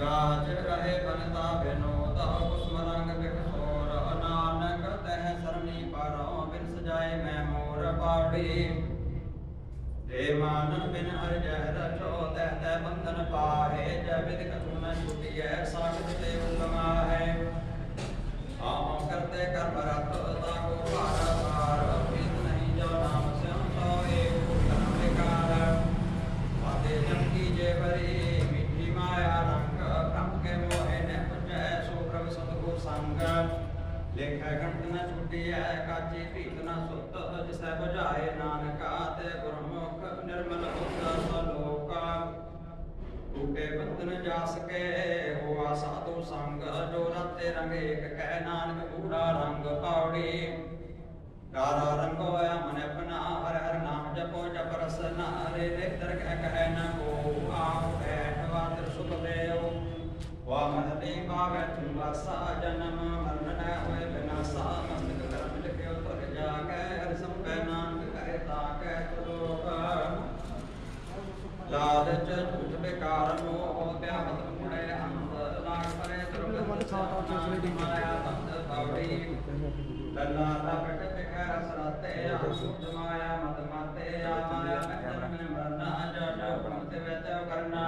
ਗਾਜ ਰਹੇ ਬਨਤਾ ਬਿਨੋਦ ਕੁਸਮ ਰੰਗ ਬਿਖੋਰ ਨਾਨਕ ਤਹਿ ਸਰਣੀ ਪਰੋ ਬਿਨ ਸਜਾਏ ਮੈਂ ਮੋਰ ਪਾੜੀ ਦੇ ਮਾਨ ਬਿਨ ਹਰ ਜਹ ਰਚੋ ਤਹਿ ਤਹਿ ਬੰਧਨ ਪਾਹੇ, ਜੈ ਵਿਦ ਕਥੂ ਨ ਛੁਟਿਐ, ਸਾਖਤ ਤੇ ਉਲਮਾ ਹੈ ਆਹ ਕਰਤੇ ਕਰਮ ਰਤ, ਤਾ ਕੋ ਭਾਰ ਭਾਰ ਪ੍ਰੀਤ ਨਹੀਂ ਜੋ ਨਾਮ ਸਿਉ ਸੋਏ ਕਰਮ ਵਿਕਾਰ ਆਦੇ ਜਨ ਕੀ ਜੇ ਬਰੀ ਮਿੱਠੀ ਮਾਇਆ ਰੰਗ ਪ੍ਰਭ ਕੇ ਮੋਹਿ ਨੇ ਪੁਜੈ ਸੋ ਪ੍ਰਭ ਸਤਗੁਰ ਸੰਗ ਲੇਖੈ ਗੰਤ ਨ ਛੁਟਿਐ, ਕਾਚੀ ਭੀਤ ਨ ਸੁਤ ਜਿਸੈ ਬੁਝਾਏ ਨਾਨਕਾ ਤੇ ਗੁਰਮੁਖ, ਨਿਰਮਲ ਉਤਰ ਸਲੋਕਾ। ਟੂਟੇ ਬੰਧਨ ਜਾ ਸਕੇ ਹੋਆ ਸਾਧੂ ਸੰਗ, ਜੋ ਰਤੇ ਰੰਗ ਏਕ ਕਹਿ ਨਾਨਕ ਕੂੜਾ ਰੰਗ ਪਾਉੜੀ ਕਾਰਾ ਰੰਗ ਹੋਇਆ ਮਨ ਆਪਣਾ ਹਰ ਹਰ ਨਾਮ ਜਪੋ, ਜਪ ਰਸ ਨਾਰੇ ਦੇ ਦਰਗਹਿ ਕਹਿ ਨ ਕੋ। ਵਾ ਮਹਤੇ ਪਾਵੈ ਤੁਮ ਵਾਸਾ ਜਨਮ ਮਰਨ ਨ ਹੋਏ ਬਿਨਾਸਾ ਮਸਤਕ ਕਰਮ ਲਿਖਿਓ ਤੁਰ ਜਾ ਕੈ ਹਰ ਸੰਪੈ ਨਾਨਕ ਕਹੇ ਤਾ ਕੈ ਤੁਲੋਕ ਲਾਲਚ ਝੂਠ ਬੇਕਾਰ ਮੋਹ ਪਿਆਮਤ ਮੁੜੇ ਅੰਧ ਲਾਗ ਪਰੇ ਦੁਰਗਤ ਮਾਇਆ ਬੰਦ ਬਾਵੜੀ ਲੱਲਾ ਦਾ ਪਟ ਬਿਖੈ ਰਸ ਰਤੇ ਆਸੁਧ ਮਾਇਆ ਮਦ ਮਾਤੇ ਆ ਮਾਇਆ ਮਹਿ ਮਨ ਮਰਨਾ ਜੋ ਜੋ ਗੁਣ ਤੇ ਵੈ ਤੈ ਕਰਨਾ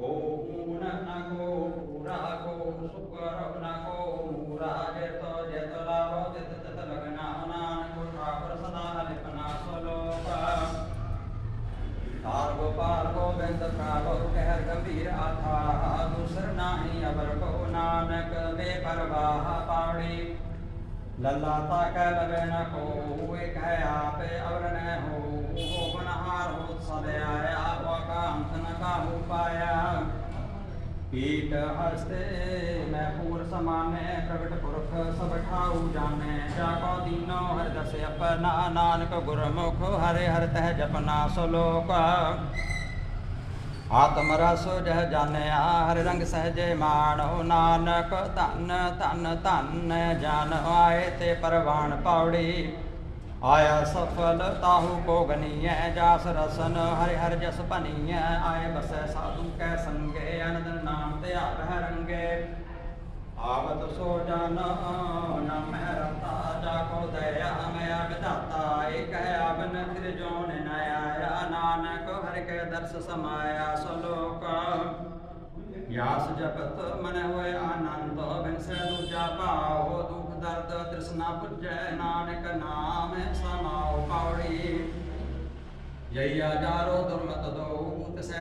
ਕੋ ਗੁਣ ਨ ਕੋ ਪੂਰਾ ਕੋ ਸੁਕਰ ਨ ਕੋ ਮੂਰਾ ਜੇ ਤੋ ਜੇ ਤੋ ਲਾਭੋ ਤਿਤ ਤਿਤ ਲਗਨਾ ਨਾਨਕ ਠਾਕੁਰ ਸਦਾ ਹਰਿਪਨਾ ਸਲੋਕਾ ਤਾਰ ਗੋਪਾਲ ਗੋਬਿੰਦ ਪ੍ਰਾਪੋ ਕਹਿਰ ਗੰਭੀਰ ਆਥਾ ਦੂਸਰ ਨਾਹੀ ਅਬਰ ਕੋ ਨਾਨਕ ਬੇ ਪਰਵਾਹ ਪਾਉੜੀ ਲੱਲਾ ਤਾ ਕਹਿ ਲਵੇ ਨ ਕੋ ਏ ਕਹਿ ਆਪੇ ਅਵਰ ਨ ਹੋ ਹੋ ਬਨਹਾਰ ਹੋ ਸਦੇ ਆਇਆ ਵਾਕਾ ਅੰਤ ਨ ਕਾਹੂ ਪਾਇਆ ਪੀਟ ਹਸਤੇ ਮੈਂ ਪੂਰ ਸਮਾਨੇ, ਪ੍ਰਗਟ ਪੁਰਖ ਸਭ ਠਾਉ ਜਾਣੈ। ਜਾ ਕੋ ਦੀਨੋ ਹਰਿ ਦਸ ਆਪਨਾ ਨਾਨਕ ਗੁਰਮੁਖ ਹਰੇ ਹਰ ਤਹਿ ਜਪਨਾ ਸਲੋਕ। ਆਤਮ ਰਸ ਜਹ ਜਾਣਿਆ, ਹਰਿ ਰੰਗ ਸਹਜੇ ਮਾਣੋ। ਨਾਨਕ ਧਨ ਧਨ ਧਨ ਜਨ ਆਏ ਤੇ ਪਰਵਾਨ ਪਾਉੜੀ ਆਇਆ ਸਫਲ ਤਾਹੂ ਕੋ ਗਨੀਐ ਜਾਸ ਰਸਨ ਹਰਿ ਹਰਿ ਜਸ ਭਨੀਐ। ਆਏ ਬਸੈ ਸਾਧੂ ਕੈ ਸੰਗੇ ਅਨੰਦ ਨਾਮ ਰੰਗੇ ਆਵਤ ਸੋ ਜਨ ਨ ਮਹਿ ਰਤਾ ਜਾ ਕੋ ਦਇਆ ਮੈਂ ਵਿਧਾਤਾ ਏਕ ਹੈ ਆਵਨ ਫਿਰ ਜੋਨ ਨ ਆਇਆ। ਨਾਨਕ ਹਰਿ ਕੇ ਦਰਸ ਸਮਾਇਆ ਸਲੋਕ ਯਾਸ ਜਪਤ ਮਨ ਹੋਏ ਆਨੰਦ, ਬਿਨਸੈ ਦੂਜਾ ਭਾਉ। ਦੁਖ ਦਰਦ ਤ੍ਰਿਸ਼ਨਾ ਪੁਜੈ, ਨਾਨਕ ਨਾਮ ਸਮਾਉ ਪੌੜੀ ਜਈਆ ਜਾਰੋ ਦੁਰਮਤ ਦੋ